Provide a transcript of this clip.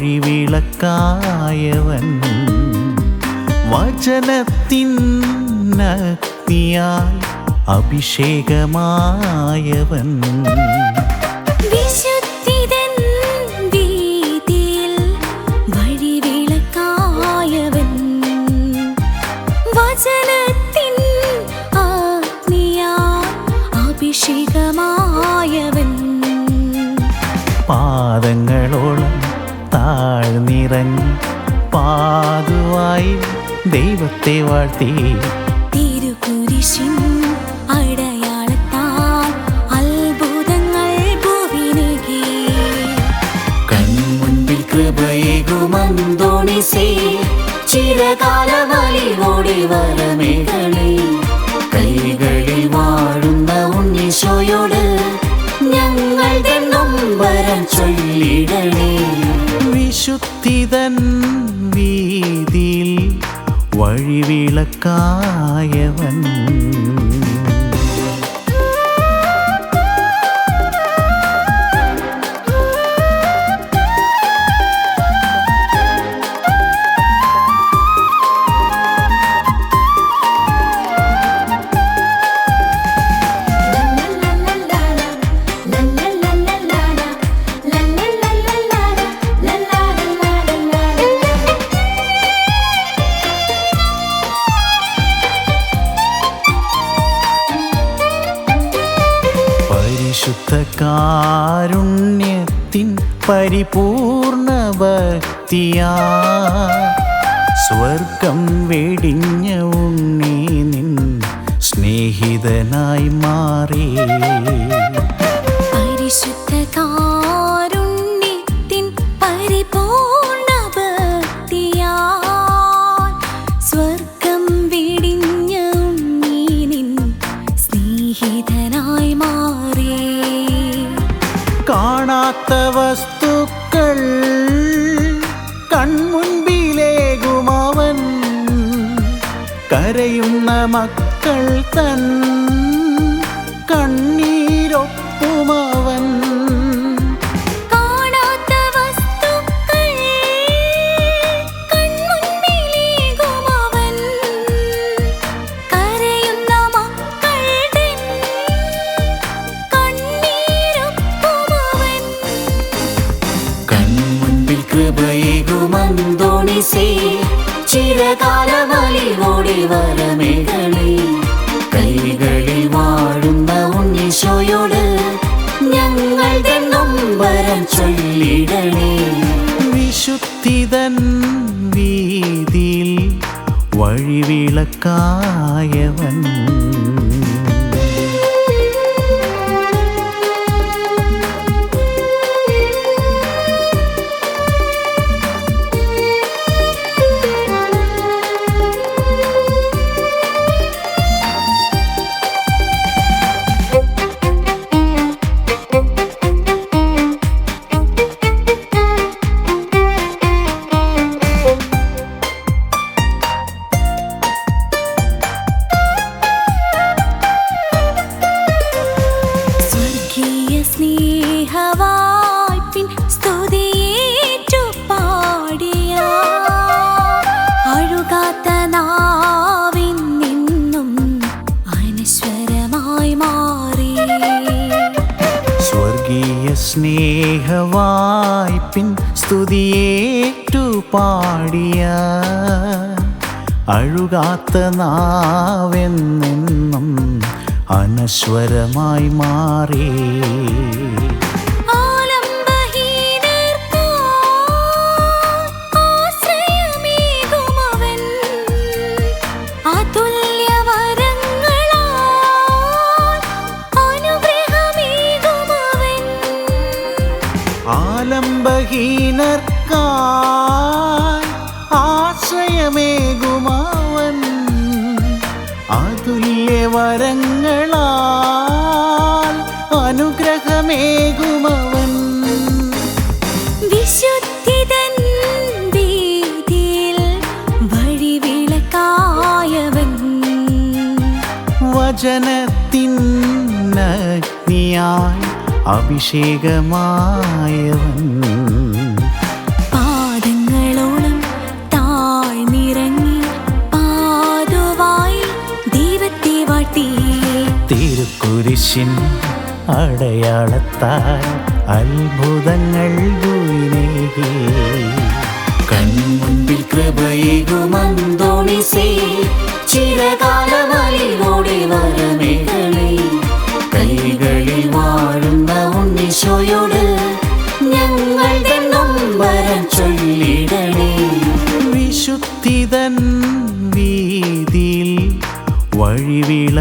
വഴിവിളക്കായവൻ വചനത്തിൻ നക്തിയാൽ അഭിഷേകമായവൻ. പാദങ്ങളോളം താഴ്ന്നിറങ്ങി പാതുവായി ദൈവത്തെ വാഴ്ത്തി. തിരുകുരിശിൻ അടയാളത്താൽ അത്ഭുതങ്ങൾ ഭൂവിനുകി കൺമുൻപിൽ വരമേകളെ വിശുദ്ധിതൻ വീതിയിൽ വഴിവിളക്കായവൻ. കാരുണ്യത്തിൻ പരിപൂർണ ഭക്തിയാ. സ്വർഗം വെടിഞ്ഞ ഉണ്ണി നിൻ സ്നേഹിതനായി മാറി. കാണാത്ത വസ്തുക്കൾ കൺമുൻപിലേകുമവൻ കരയുന്ന മക്കൾ തൻ കണ്ണീരൊപ്പുമവൻ കൺമുൻപിൽ ചിരകാലമലി ഓടി വരമേകളെ കൈകളിൽ വാഴുന്ന ഉണ്ണീശോയോട് ഞങ്ങളുടെ നൊമ്പരം ചൊല്ലിടണേ. വിശുദ്ധിതൻ വീതിയിൽ വഴിവിളക്കായവൻ അഴുകാത്ത നാവിൻ നിന്നും അനശ്വരമായി മാറി. സ്വർഗീയ സ്നേഹവായ്പിൻ സ്തുതിയേറ്റു പാടിയ അഴുകാത്ത നാവെന്നെന്നും അനശ്വരമായി മാറി. ആലംബഹീനർക്കായി ആശ്രയമേകുമവൻ. അതുല്യവരങ്ങളാൽ അനുഗ്രഹമേകുമവൻ. വിശുദ്ധിതൻ വചനത്തിൻ അഗ്നിയായി അഭിഷേകമായവൻ. പാദങ്ങളോളം താഴ്ന്നിറങ്ങി പാതുവായി ദൈവത്തെ വാട്ടി തിരുക്കുരിശിൻ അടയാളത്താൽ അത്ഭുതങ്ങൾ ഭൂമിനേകി ഞങ്ങളുടെ നൊമ്പരം ചൊല്ലിടണേ. വിശുദ്ധിതൻ വീതിയിൽ വഴിവിളക്കായവൻ